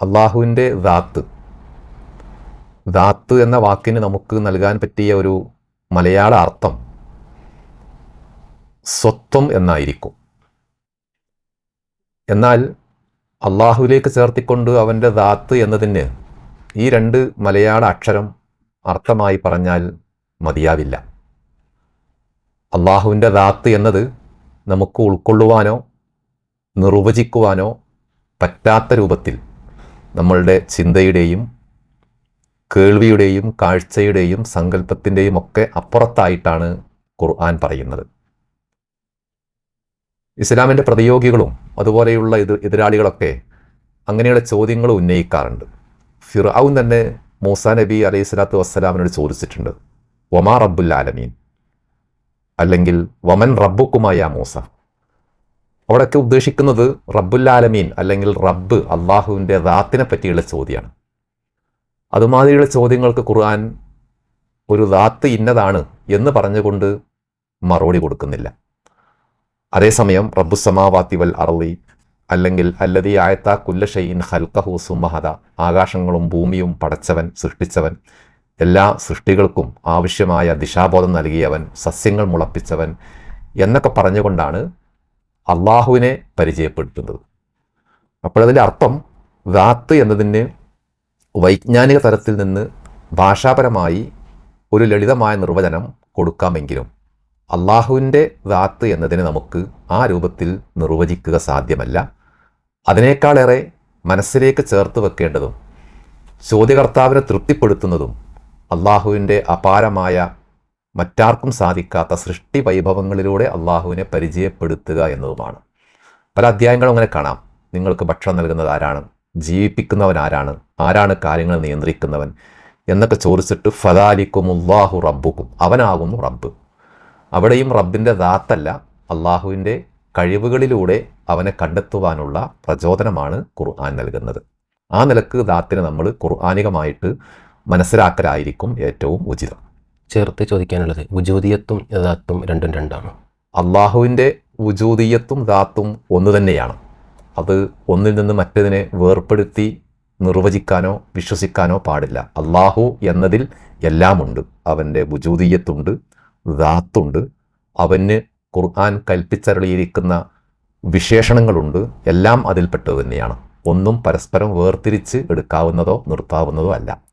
അള്ളാഹുവിന്റെ ദാത്ത്. ദാത്ത് എന്ന വാക്കിന് നമുക്ക് നൽകാൻ പറ്റിയ ഒരു മലയാള അർത്ഥം സ്വത്വം എന്നായിരിക്കും. എന്നാൽ അള്ളാഹുവിലേക്ക് ചേർത്തിക്കൊണ്ട് അവന്റെ ദാത്ത് എന്നതിന് ഈ രണ്ട് മലയാള അക്ഷരം അർത്ഥമായി പറഞ്ഞാൽ മതിയാവില്ല. അള്ളാഹുവിന്റെ ദാത്ത് എന്നത് നമുക്ക് ഉൾക്കൊള്ളുവാനോ നിർവചിക്കുവാനോ പറ്റാത്ത രൂപത്തിൽ നമ്മളുടെ ചിന്തയുടെയും കേൾവിയുടെയും കാഴ്ചയുടെയും സങ്കല്പത്തിന്റെയും ഒക്കെ അപ്പുറത്തായിട്ടാണ് ഖുർആൻ പറയുന്നത്. ഇസ്ലാമിന്റെ പ്രതിയോഗികളും അതുപോലെയുള്ള ഇത് എതിരാളികളൊക്കെ അങ്ങനെയുള്ള ചോദ്യങ്ങൾ ഉന്നയിക്കാറുണ്ട്. ഫിർഔൻ തന്നെ മൂസ നബി അലൈഹി സ്വലാത്തു വസ്സലാമിനോട് ചോദിച്ചിട്ടുണ്ട് ഒമാ റബ്ബുൽ ആലമീൻ? അല്ലെങ്കിൽ വമൻ റബ്ബുക്കുമായ മൂസ? അവിടെയൊക്കെ ഉദ്ദേശിക്കുന്നത് റബ്ബുല്ലാലമീൻ അല്ലെങ്കിൽ റബ്ബ് അള്ളാഹുവിന്റെ ദാത്തിനെ പറ്റിയുള്ള ചോദ്യമാണ്. അതുമാതിരിയുള്ള ചോദ്യങ്ങൾക്ക് ഖുർആൻ ഒരു ദാത്ത് ഇന്നതാണ് എന്ന് പറഞ്ഞുകൊണ്ട് മറുപടി കൊടുക്കുന്നില്ല. അതേസമയം റബ്ബു സമാവാത്തിവൽ അറളി അല്ലെങ്കിൽ അല്ലതി ആയത്ത കുല്ലഷയിൻ ഹൽക്കഹു സുമഹദ ആകാശങ്ങളും ഭൂമിയും പടച്ചവൻ സൃഷ്ടിച്ചവൻ എല്ലാ സൃഷ്ടികൾക്കും ആവശ്യമായ ദിശാബോധം നൽകിയവൻ സസ്യങ്ങൾ മുളപ്പിച്ചവൻ എന്നൊക്കെ പറഞ്ഞുകൊണ്ടാണ് അള്ളാഹുവിനെ പരിചയപ്പെടുത്തുന്നത്. അപ്പോഴതിന്റെ അർത്ഥം ദാത്ത് എന്നതിന് വൈജ്ഞാനിക തലത്തിൽ നിന്ന് ഭാഷാപരമായി ഒരു ലളിതമായ നിർവചനം കൊടുക്കാമെങ്കിലും അള്ളാഹുവിന്റെ ദാത്ത് എന്നതിനെ നമുക്ക് ആ രൂപത്തിൽ നിർവചിക്കുക സാധ്യമല്ല. അതിനേക്കാളേറെ മനസ്സിലേക്ക് ചേർത്ത് വെക്കേണ്ടതും ചോദ്യകർത്താവിനെ തൃപ്തിപ്പെടുത്തുന്നതും അള്ളാഹുവിന്റെ അപാരമായ മറ്റാർക്കും സാധിക്കാത്ത സൃഷ്ടി വൈഭവങ്ങളിലൂടെ അള്ളാഹുവിനെ പരിചയപ്പെടുത്തുക എന്നതുമാണ്. പല അധ്യായങ്ങളും അങ്ങനെ കാണാം. നിങ്ങൾക്ക് ഭക്ഷണം നൽകുന്നത് ആരാണ്? ജീവിപ്പിക്കുന്നവൻ ആരാണ്? ആരാണ് കാര്യങ്ങൾ നിയന്ത്രിക്കുന്നവൻ? എന്നൊക്കെ ചോദിച്ചിട്ട് ഫദാലിക്കും അള്ളാഹു റബ്ബുക്കും. അവനാകുന്നു റബ്ബ്. അവിടെയും റബ്ബിന്റെ ദാത്തല്ല അള്ളാഹുവിന്റെ കഴിവുകളിലൂടെ അവനെ കണ്ടെത്തുവാനുള്ള പ്രചോദനമാണ് ഖുർആൻ നൽകുന്നത്. ആ നിലയ്ക്ക് ദാത്തിനെ നമ്മൾ ഖുർആാനികമായിട്ട് മനസ്സിലാക്കലായിരിക്കും ഏറ്റവും ഉചിതം. ചേർത്ത് ചോദിക്കാനുള്ളത്. ഉജൂദിയത്തും യഥാത്തും രണ്ടും രണ്ടാണ്. അള്ളാഹുവിന്റെ ഉജൂതീയത്തും ദാത്തും ഒന്ന് തന്നെയാണ്. അത് ഒന്നിൽ നിന്ന് മറ്റതിനെ വേർപ്പെടുത്തി നിർവചിക്കാനോ വിശ്വസിക്കാനോ പാടില്ല. അള്ളാഹു എന്നതിൽ എല്ലാമുണ്ട്. അവന്റെ ഉജൂതീയത്തുണ്ട് ദാത്തുണ്ട്. അവന് ഖുർആൻ കൽപ്പിച്ചറിയിരിക്കുന്ന വിശേഷണങ്ങളുണ്ട്. എല്ലാം അതിൽപ്പെട്ടത് തന്നെയാണ്. ഒന്നും പരസ്പരം വേർതിരിച്ച് എടുക്കാവുന്നതോ നിർത്താവുന്നതോ അല്ല.